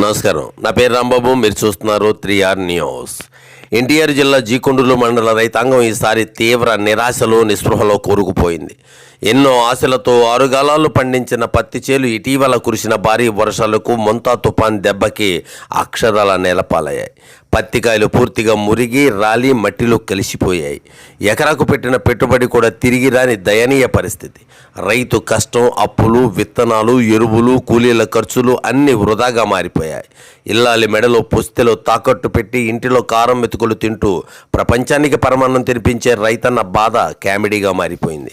నమస్కారం. నా పేరు రాంబాబు మీరు చూస్తున్నారు త్రీ ఆర్ న్యూస్. ఎన్టీఆర్ జిల్లా జీకొండూరు మండల రైతాంగం ఈసారి తీవ్ర నిరాశలో నిస్పృహలో కూరుకుపోయింది. ఎన్నో ఆశలతో ఆరుగాలాలు పండించిన పత్తి చేలు ఇటీవల కురిసిన భారీ వర్షాలకు మొంతా తుఫాన్ దెబ్బకి అక్షరాల నేలపాలయ్యాయి. పత్తికాయలు పూర్తిగా మురిగి రాలి మట్టిలో కలిసిపోయాయి. ఎకరాకు పెట్టిన పెట్టుబడి కూడా తిరిగి రాని దయనీయ పరిస్థితి. రైతు కష్టం అప్పులు విత్తనాలు ఎరువులు కూలీల ఖర్చులు అన్నీ వృధాగా మారిపోయాయి. ఇల్లాలి మెడలో పుస్తెలో తాకట్టు పెట్టి ఇంటిలో కారం మెతుకులు తింటూ ప్రపంచానికి పరమాన్నం తినిపించే రైతన్న బాధ కామెడీగా మారిపోయింది.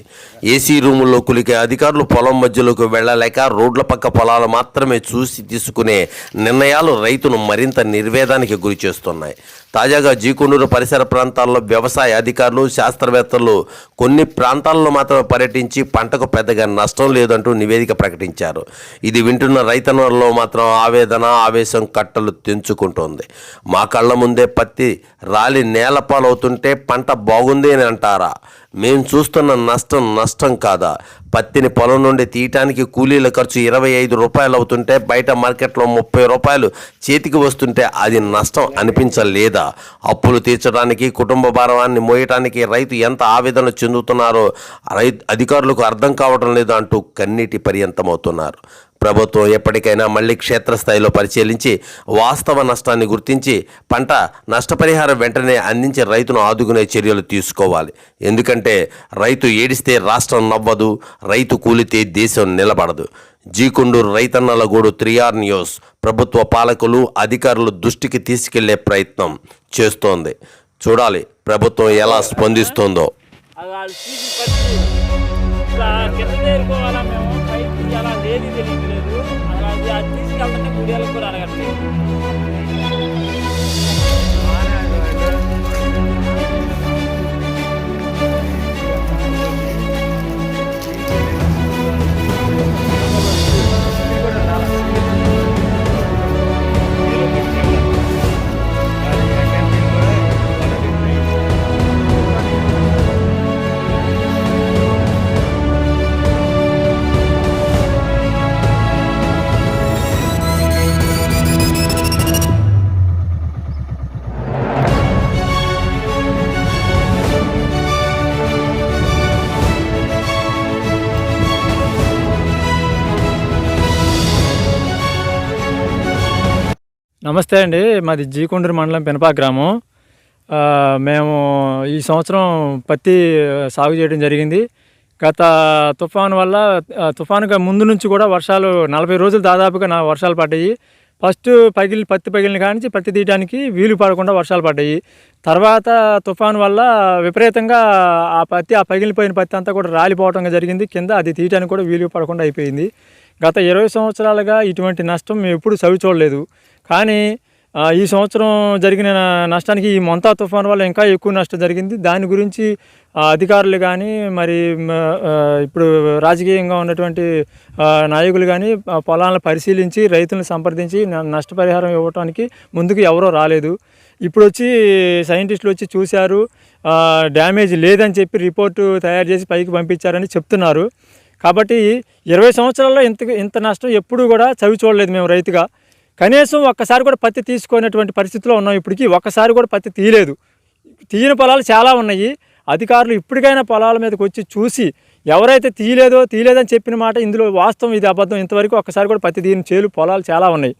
ఏసీ రూముల్లో కులికే అధికారులు పొలం మధ్యలోకి వెళ్ళలేక రోడ్ల పక్క పొలాలు మాత్రమే చూసి తీసుకునే నిర్ణయాలు రైతును మరింత నిర్వేదానికి గురిచేస్తుంది వస్తున్నాయి తాజాగా జీకొండూరు పరిసర ప్రాంతాల్లో వ్యవసాయ అధికారులు శాస్త్రవేత్తలు కొన్ని ప్రాంతాల్లో మాత్రమే పర్యటించి పంటకు పెద్దగా నష్టం లేదంటూ నివేదిక ప్రకటించారు. ఇది వింటున్న రైతన్నల్లో మాత్రం ఆవేదన ఆవేశం కట్టలు తెంచుకుంటోంది. మా కళ్ళ ముందే పత్తి రాలి నేలపాలవుతుంటే పంట బాగుంది అని అంటారా? మేం చూస్తున్న నష్టం నష్టం కాదా? పత్తిని పొలం నుండి తీయటానికి కూలీల ఖర్చు ఇరవై ఐదు రూపాయలు అవుతుంటే బయట మార్కెట్లో ముప్పై రూపాయలు చేతికి వస్తుంటే అది నష్టం అనిపించలేదా? అప్పులు తీర్చడానికి కుటుంబ భారాన్ని మోయటానికి రైతు ఎంత ఆవేదన చెందుతున్నారో రై అధికారులకు అర్థం కావటం లేదు అంటూ కన్నీటి పర్యంతమవుతున్నారు. ప్రభుత్వం ఎప్పటికైనా మళ్ళీ క్షేత్రస్థాయిలో పరిశీలించి వాస్తవ నష్టాన్ని గుర్తించి పంట నష్టపరిహారం వెంటనే అందించి రైతును ఆదుకునే చర్యలు తీసుకోవాలి. ఎందుకంటే రైతు ఏడిస్తే రాష్ట్రం నవ్వదు రైతు కూలితే దేశం నిలబడదు. జీకొండూరు రైతన్నలగూడు త్రియార్ న్యూస్. ప్రభుత్వ పాలకులు అధికారులు దృష్టికి తీసుకెళ్ళే ప్రయత్నం చేస్తోంది. చూడాలి ప్రభుత్వం ఎలా స్పందిస్తోందో. అది లేదు. తెలియదు తీసుకెళ్తుంటే కూడా అడగండి నమస్తే అండి. మాది జీకొండూరు మండలం పెనపా గ్రామం. మేము ఈ సంవత్సరం పత్తి సాగు చేయడం జరిగింది. గత తుఫాను వల్ల తుఫానుగా ముందు నుంచి కూడా వర్షాలు నలభై రోజులు దాదాపుగా నా వర్షాలు పడ్డాయి. ఫస్ట్ పగిలి పత్తి పగిలిన కానించి పత్తి తీయడానికి వీలు పడకుండా వర్షాలు పడ్డాయి. తర్వాత తుఫాను వల్ల విపరీతంగా ఆ పత్తి ఆ పగిలిపోయిన పత్తి అంతా కూడా రాలిపోవటం జరిగింది. కింద అది తీయడానికి కూడా వీలు పడకుండా అయిపోయింది. గత ఇరవై సంవత్సరాలుగా ఇటువంటి నష్టం మేము ఎప్పుడు చవి చూడలేదు కానీ ఈ సంవత్సరం జరిగిన నష్టానికి ఈ మొంతా తుఫాన్ వల్ల ఇంకా ఎక్కువ నష్టం జరిగింది. దాని గురించి అధికారులు కానీ మరి ఇప్పుడు రాజకీయంగా ఉన్నటువంటి నాయకులు కానీ పొలాలను పరిశీలించి రైతులను సంప్రదించి న- నష్టపరిహారం ఇవ్వడానికి ముందుకు ఎవరో రాలేదు. ఇప్పుడు వచ్చి సైంటిస్టులు వచ్చి చూశారు డ్యామేజ్ లేదని చెప్పి రిపోర్టు తయారు చేసి పైకి పంపించారని చెప్తున్నారు. కాబట్టి ఇరవై సంవత్సరాల్లో ఇంత ఇంత నష్టం ఎప్పుడూ కూడా చవి చూడలేదు మేము రైతుగా. కనీసం ఒక్కసారి కూడా పత్తి తీసుకునేటువంటి పరిస్థితిలో ఉన్నాం ఇప్పటికీ. ఒక్కసారి కూడా పత్తి తీయలేదు. తీయని పొలాలు చాలా ఉన్నాయి. అధికారులు ఇప్పటికైనా పొలాల మీదకి వచ్చి చూసి ఎవరైతే తీయలేదో తీయలేదని చెప్పిన మాట ఇందులో వాస్తవం ఇది అబద్ధం. ఇంతవరకు ఒక్కసారి కూడా పత్తి తీయని చేలు పొలాలు చాలా ఉన్నాయి.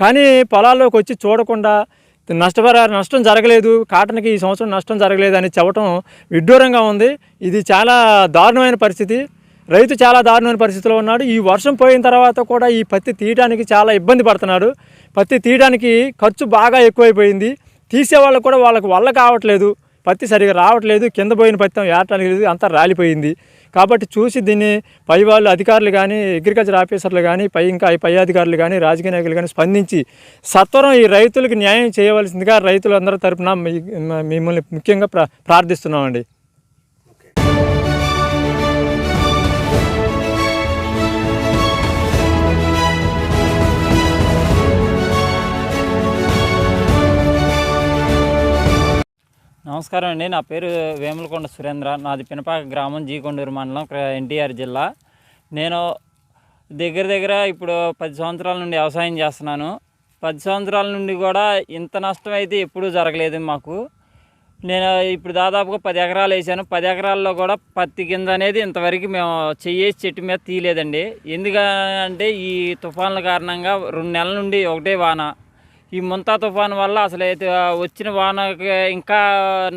కానీ పొలాల్లోకి వచ్చి చూడకుండా నష్టపర నష్టం జరగలేదు. కాటన్కి ఈ సంవత్సరం నష్టం జరగలేదు అని చెప్పడం విడ్డూరంగా ఉంది. ఇది చాలా దారుణమైన పరిస్థితి. రైతు చాలా దారుణమైన పరిస్థితిలో ఉన్నాడు. ఈ వర్షం పోయిన తర్వాత కూడా ఈ పత్తి తీయడానికి చాలా ఇబ్బంది పడుతున్నాడు. పత్తి తీయడానికి ఖర్చు బాగా ఎక్కువైపోయింది. తీసే వాళ్ళకు కూడా వాళ్ళకు వల్ల కావట్లేదు. పత్తి సరిగా రావట్లేదు. కింద పోయిన పత్తి ఏటానికి లేదు. అంతా రాలిపోయింది. కాబట్టి చూసి దీన్ని పై వాళ్ళు అధికారులు కానీ అగ్రికల్చర్ ఆఫీసర్లు కానీ పై ఇంకా పై అధికారులు కానీ రాజకీయ నాయకులు కానీ స్పందించి సత్వరం ఈ రైతులకు న్యాయం చేయవలసిందిగా రైతులందరి తరపున మిమ్మల్ని ముఖ్యంగా ప్రార్థిస్తున్నామండి. నమస్కారం అండి. నా పేరు వేములకొండ సురేంద్ర. నాది పినపాక గ్రామం జీకొండూరు మండలం ఎన్టీఆర్ జిల్లా. నేను దగ్గర దగ్గర ఇప్పుడు పది సంవత్సరాల నుండి వ్యవసాయం చేస్తున్నాను. పది సంవత్సరాల నుండి కూడా ఇంత నష్టం అయితే ఎప్పుడూ జరగలేదు మాకు. నేను ఇప్పుడు దాదాపుగా పది ఎకరాలు వేసాను. పది ఎకరాల్లో కూడా పత్తి కింద అనేది ఇంతవరకు మేము చెయ్యేసి చెట్టు మీద తీయలేదండి. ఎందుకంటే ఈ తుఫాన్ల కారణంగా రెండు నెలల నుండి ఒకటే వాన. ఈ ముంతా తుఫాన్ వల్ల అసలు అయితే వచ్చిన వానకి ఇంకా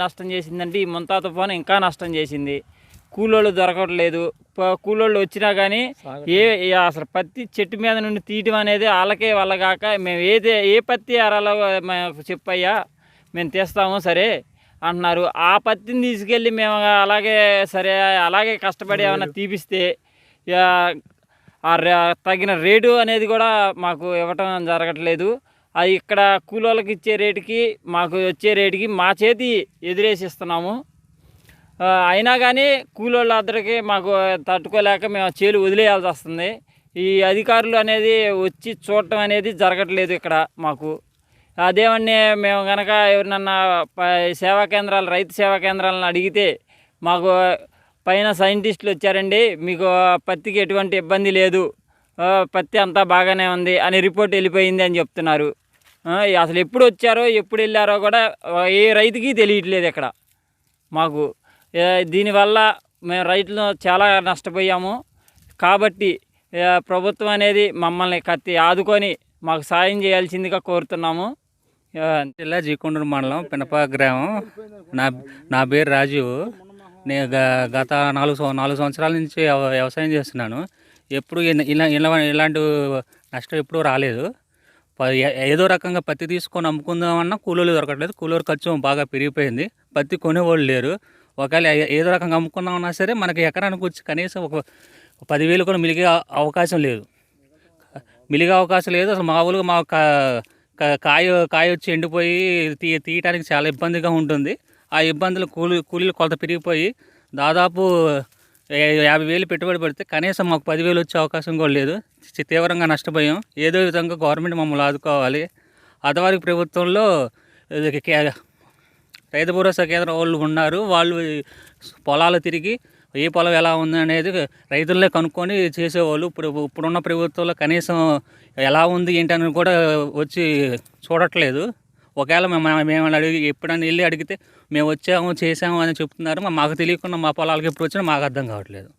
నష్టం చేసిందంటే ఈ ముంతా తుఫాన్ ఇంకా నష్టం చేసింది. కూలోళ్ళు దొరకట్లేదు. కూలోళ్ళు వచ్చినా కానీ ఏ అసలు పత్తి చెట్టు మీద నుండి తీయటం అనేది వాళ్ళకే వాళ్ళ కాక మేము ఏదే ఏ పత్తి అరలో మేము చెప్పయ్యా మేము తీస్తాము సరే అంటున్నారు. ఆ పత్తిని తీసుకెళ్ళి మేము అలాగే సరే అలాగే కష్టపడి ఏమైనా తీపిస్తే ఆ తగిన రేటు అనేది కూడా మాకు ఇవ్వటం జరగట్లేదు. ఇక్కడ కూలోళ్ళకి ఇచ్చే రేటుకి మాకు వచ్చే రేటుకి మా చేతి ఎదురేసిస్తున్నాము. అయినా కానీ కూలోళ్ళ అందరికీ మాకు తట్టుకోలేక మేము చేలు వదిలేయాల్సి వస్తుంది. ఈ అధికారులు అనేది వచ్చి చూడటం అనేది జరగట్లేదు ఇక్కడ మాకు. అదేమని మేము కనుక ఎవరినన్నా ప- సేవా కేంద్రాలు రైతు సేవా కేంద్రాలను అడిగితే మాకు పైన సైంటిస్టులు వచ్చారండి మీకు పత్తికి ఎటువంటి ఇబ్బంది లేదు. పత్తి అంతా బాగానే ఉంది అని రిపోర్ట్ వెళ్ళిపోయింది అని చెప్తున్నారు. అసలు ఎప్పుడు వచ్చారో ఎప్పుడు వెళ్ళారో కూడా ఏ రైతుకి తెలియట్లేదు ఇక్కడ మాకు దీనివల్ల మేము రైతులు చాలా నష్టపోయాము. కాబట్టి ప్రభుత్వం అనేది మమ్మల్ని కత్తి ఆదుకొని మాకు సాయం చేయాల్సిందిగా కోరుతున్నాము. జిల్లా జీకొండూరు మండలం పినప గ్రామం. నా నా పేరు రాజీవ్ నేను గ- గత నాలుగు నాలుగు సంవత్సరాల నుంచి వ్యవసాయం చేస్తున్నాను. ఎప్పుడు ఇలా ఇలా ఇలాంటి నష్టం ఎప్పుడూ రాలేదు. ఏదో రకంగా పత్తి తీసుకొని అమ్ముకుందామన్నా కూలీలు దొరకట్లేదు. కూలీల ఖర్చు బాగా పెరిగిపోయింది. పత్తి కొనేవాళ్ళు లేరు. ఒకవేళ ఏదో రకంగా అమ్ముకుందామన్నా సరే మనకి ఎకరానికి వచ్చి కనీసం ఒక పదివేలు కూడా మిలిగే అవకాశం లేదు. మిలిగే అవకాశం లేదు. అసలు మామూలుగా మా కా- కాయ కాయ వచ్చి ఎండిపోయి తీ తీయటానికి చాలా ఇబ్బందిగా ఉంటుంది. ఆ ఇబ్బందులు కూలి కూలీలు కొలత పెరిగిపోయి దాదాపు యాభై వేలు పెట్టుబడి పెడితే కనీసం మాకు పదివేలు వచ్చే అవకాశం కూడా లేదు. తీవ్రంగా నష్టపోయాం. ఏదో విధంగా గవర్నమెంట్ మమ్మల్ని ఆదుకోవాలి. అదవారికి ప్రభుత్వంలో రైతు భరోసా కేంద్రం వాళ్ళు ఉన్నారు. వాళ్ళు పొలాలు తిరిగి ఏ పొలం ఎలా ఉంది అనేది రైతులనే కనుక్కొని చేసేవాళ్ళు. ఇప్పుడు ఇప్పుడున్న ప్రభుత్వంలో కనీసం ఎలా ఉంది ఏంటని కూడా వచ్చి చూడట్లేదు. ఒకవేళ మేము మేము అడిగి ఎప్పుడైనా వెళ్ళి అడిగితే మేము వచ్చాము చేసాము అని చెప్తున్నారు. మా- మాకు తెలియకుండా మా పొలాలకి ఎప్పుడు వచ్చినా మాకు అర్థం కావట్లేదు.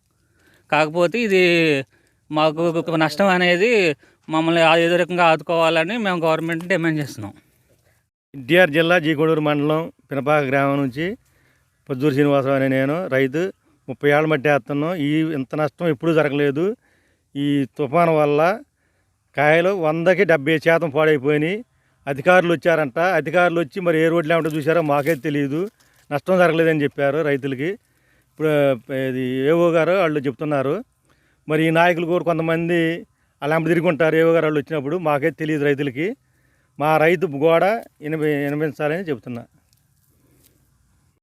కాకపోతే ఇది మాకు నష్టం అనేది మమ్మల్ని ఏదో రకంగా ఆదుకోవాలని మేము గవర్నమెంట్ డిమాండ్ చేస్తున్నాం. ఎన్టీఆర్ జిల్లా జీకోడూరు మండలం పినపాక గ్రామం నుంచి పొద్దూరు శ్రీనివాసరావు అనే నేను రైతు ముప్పై ఏళ్ళ మట్టి వేస్తున్నాం. ఈ ఇంత నష్టం ఎప్పుడూ జరగలేదు. ఈ తుఫాను వల్ల కాయలు వందకి డెబ్బై శాతం పాడైపోయినాయి. అధికారులు వచ్చారంట. అధికారులు వచ్చి మరి ఏ రోడ్లు ఏమంటో చూసారో మాకే తెలియదు. నష్టం జరగలేదని చెప్పారు రైతులకి. ఇప్పుడు ఇది ఏవో గారు వాళ్ళు చెప్తున్నారు. మరి ఈ నాయకులు కూడా కొంతమంది అలా తిరుగుంటారు. ఏవో గారు వాళ్ళు వచ్చినప్పుడు మాకే తెలియదు రైతులకి. మా రైతు గోడ వినిపి వినిపించాలని చెప్తున్నా.